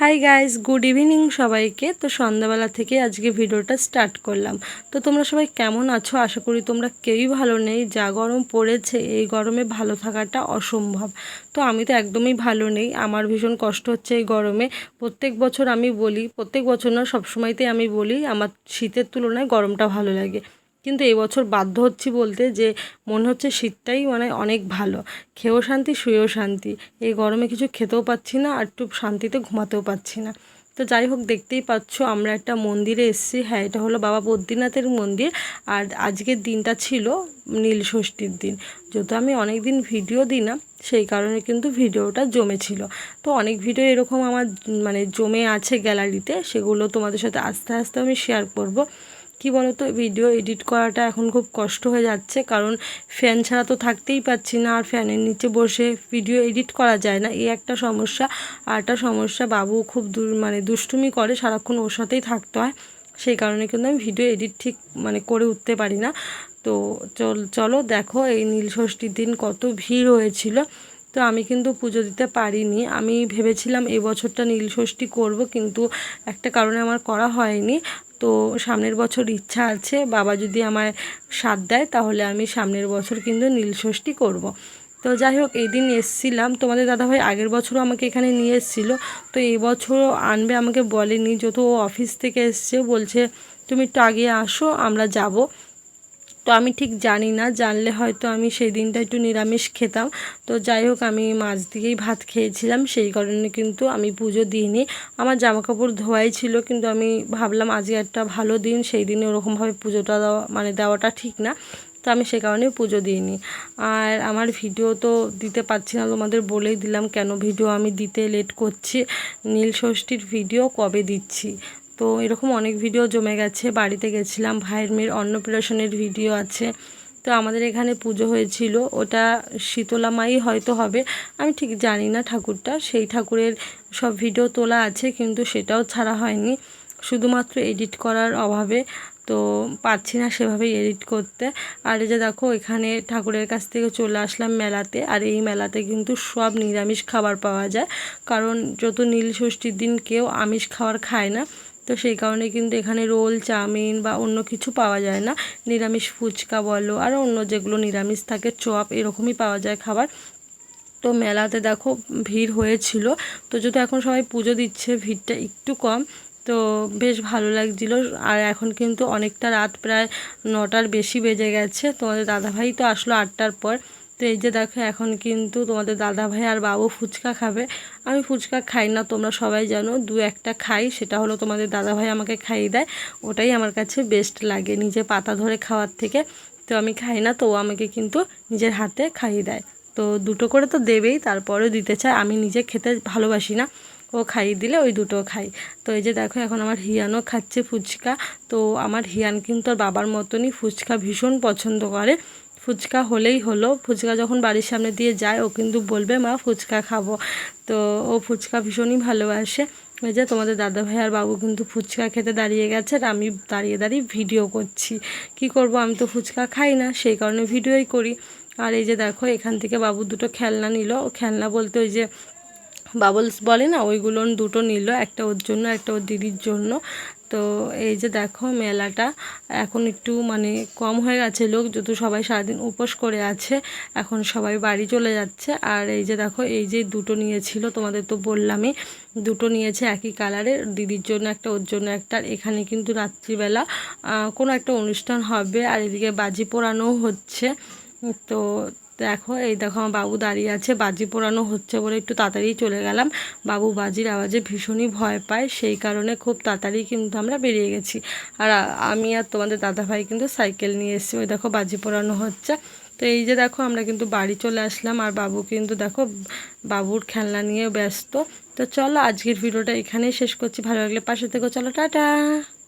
Hi guys good evening সবাইকে। তো সন্ধ্যাবেলা থেকে আজকে ভিডিওটা স্টার্ট করলাম। তো তোমরা সবাই কেমন আছো? আশা করি তোমরা কেউই ভালো নেই। যা গরম পড়েছে, এই গরমে ভালো থাকাটা অসম্ভব। তো আমি তো একদমই ভালো নেই। আমার ভীষণ কষ্ট হচ্ছে এই গরমে। প্রত্যেক বছর আমি বলি, প্রত্যেক বছর না, সবসময়তেই আমি বলি, আমার শীতের তুলনায় গরমটা ভালো লাগে। কিন্তু এবছর বাধ্য হচ্ছি বলতে যে মনে হচ্ছে শীতটাই মানে অনেক ভালো। খেয়েও শান্তি, শুয়েও শান্তি। এই গরমে কিছু খেতেও পাচ্ছি না আর একটু শান্তিতে ঘুমাতেও পাচ্ছি না। তো যাই হোক, দেখতেই পাচ্ছ আমরা একটা মন্দিরে এসেছি। হ্যাঁ এটা হলো বাবা বদ্রীনাথের মন্দির। আর আজকের দিনটা ছিল নীল ষষ্ঠীর দিন। যেহেতু আমি অনেক দিন ভিডিও দিই না, সেই কারণে কিন্তু ভিডিওটা জমেছিল। তো অনেক ভিডিও এরকম আমার মানে জমে আছে গ্যালারিতে, সেগুলো তোমাদের সাথে আস্তে আস্তে আমি শেয়ার করব। কি বলতো ভিডিও এডিট করাটা এখন খুব কষ্ট হয়ে যাচ্ছে। কারণ ফ্যান ছাড়া তো থাকতেই পাচ্ছি না, আর ফ্যানের নিচে বসে ভিডিও এডিট করা যায় না। এই একটা সমস্যা। আর একটা সমস্যা, বাবু খুব দূর মানে দুষ্টুমি করে, সারাক্ষণ ওর সাথেই থাকতে হয়। সেই কারণে কিন্তু আমি ভিডিও এডিট ঠিক মানে করে উঠতে পারি না। তো চল, চলো দেখো, এই নীল ষষ্ঠীর দিন কত ভিড় হয়েছিল। তো আমি কিন্তু পুজো দিতে পারিনি। আমি ভেবেছিলাম এবছরটা বছরটা নীলষষ্ঠী করব, কিন্তু একটা কারণে আমার করা হয়নি। তো সামনের বছর ইচ্ছা আছে, বাবা যদি আমায় সাথ দেয় তাহলে আমি সামনের বছর কিন্তু নীলষষ্ঠী করব। তো যাই হোক, এই দিন এসছিলাম। তোমাদের দাদাভাই আগের বছরও আমাকে এখানে নিয়ে এসেছিল। তো এই বছরও আনবে আমাকে বলেনি যত অফিস থেকে এসছে, বলছে তুমি একটু আগে আসো, আমরা যাব। তো আমি ঠিক জানি না, জানলে হয়তো আমি সেই দিনটা একটু নিরামিষ খেতাম। তো যাই হোক, আমি মাছ দিয়েই ভাত খেয়েছিলাম, সেই কারণে কিন্তু আমি পুজো দিইনি। আমার জামা কাপড় ধোয়াই ছিল, কিন্তু আমি ভাবলাম আজকে একটা ভালো দিন, সেই দিনে ওরকমভাবে পুজোটা দেওয়া মানে দেওয়াটা ঠিক না, তো আমি সে কারণে পুজো দিইনি। আর আমার ভিডিও তো দিতে পারছি না, তোমাদের বলেই দিলাম কেন ভিডিও আমি দিতে লেট করছি। নীল ষষ্ঠীর ভিডিও কবে দিচ্ছি? তো এরকম অনেক ভিডিও জমে গেছে। বাড়িতে গেছিলাম, ভাইয়ের মেয়ের অন্নপ্রাশনের ভিডিও আছে। তো আমাদের এখানে পুজো হয়েছিল, ওটা শীতলা মাই হয়তো হবে, আমি ঠিক জানি না ঠাকুরটা। সেই ঠাকুরের সব ভিডিও তোলা আছে, কিন্তু সেটাও ছাড়া হয়নি। শুধুমাত্র এডিট করার অভাবে, তো পারছি না সেভাবে এডিট করতে। আর এই যে দেখো, এখানে ঠাকুরের কাছ থেকে চলে আসলাম মেলাতে, আর এই মেলাতে কিন্তু সব নিরামিষ খাবার পাওয়া যায়। কারণ যত নীল ষষ্ঠীর দিন কেউ আমিষ খাবার খায় না। তো সেই কারণে কিন্তু এখানে রোল, চাউমিন বা অন্য কিছু পাওয়া যায় না। নিরামিষ ফুচকা বলো, আর অন্য যেগুলো নিরামিষ থাকে, চপ এরকমই পাওয়া যায় খাবার। তো মেলাতে দেখো ভিড় হয়েছিল। তো যদি এখন সবাই পুজো দিচ্ছে, ভিড়টা একটু কম, তো বেশ ভালো লাগছিল। আর এখন কিন্তু অনেকটা রাত, প্রায় নটার বেশি বেজে গেছে। তোমাদের দাদাভাই তো আসলো আটটার পর। তো এই যে দেখো, এখন কিন্তু তোমাদের দাদা ভাই আর বাবু ফুচকা খাবে। আমি ফুচকা খাই না, তোমরা সবাই জানো। দু একটা খাই, সেটা হলো তোমাদের দাদা ভাই আমাকে খাইয়ে দেয়। ওটাই আমার কাছে বেস্ট লাগে নিজে পাতা ধরে খাওয়ার থেকে। তো আমি খাই না, তো ও আমাকে কিন্তু নিজের হাতে খাইয়ে দেয়। তো দুটো করে তো দেবেই, তারপরেও দিতে চায়। আমি নিজে খেতে ভালোবাসি না। ও খাইয়ে দিলে ওই দুটো খাই। তো এই যে দেখো, এখন আমার হিয়ানও খাচ্ছে ফুচকা। তো আমার হিয়ান কিন্তু ওর বাবার মতনই ফুচকা ভীষণ পছন্দ করে। ফুচকা হলেই হলো। ফুচকা যখন বাড়ির সামনে দিয়ে যায়, ও কিন্তু বলবে, মা, ফুচকা খাব। তো ও ফুচকা ভীষণই ভালোবাসে। এই যে তোমাদের দাদা ভাই আর বাবু কিন্তু ফুচকা খেতে দাঁড়িয়ে গেছে আর আমি দাঁড়িয়ে দাঁড়িয়ে ভিডিও করছি। কি করব? আমি তো ফুচকা খাই না, সেই কারণে ভিডিওই করি। আর এই যে দেখো, এখান থেকে বাবু দুটো খেলনা নিল। খেলনা বলতে ওই যে বাবলস বলে না, ওইগুলো দুটো নিল, একটা ওর জন্য, একটা ওর দিদির জন্য। তো এই যে দেখো মেলাটা এখন একটু মানে কম হয়ে গেছে লোক, যেহেতু সবাই সারাদিন উপোস করে আছে, এখন সবাই বাড়ি চলে যাচ্ছে। আর এই যে দেখো, এই যে দুটো নিয়েছিল, তোমাদের তো বললামই, দুটো নিয়েছে একই কালারের, দিদির জন্য একটা, ওর জন্য একটা। এখানে কিন্তু রাত্রিবেলা কোনো একটা অনুষ্ঠান হবে, আর এদিকে বাজি পোড়ানোও হচ্ছে। তো দেখো, এই দেখো আমার বাবু দাঁড়িয়ে আছে, বাজি পোড়ানো হচ্ছে বলে একটু তাড়াতাড়ি চলে গেলাম। বাবু বাজির আওয়াজে ভীষণই ভয় পায়, সেই কারণে খুব তাড়াতাড়ি কিন্তু আমরা বেরিয়ে গেছি। আর আমি আর তোমাদের দাদাভাই কিন্তু সাইকেল নিয়ে এসেছি, ওই দেখো বাজি পোড়ানো হচ্ছে। তো এই যে দেখো, আমরা কিন্তু বাড়ি চলে আসলাম, আর বাবু কিন্তু দেখো, বাবুর খেলনা নিয়ে ব্যস্ত। তো চলো, আজকের ভিডিওটা এখানেই শেষ করছি, ভালো লাগলে পাশে থেকে, চলো, টাটা!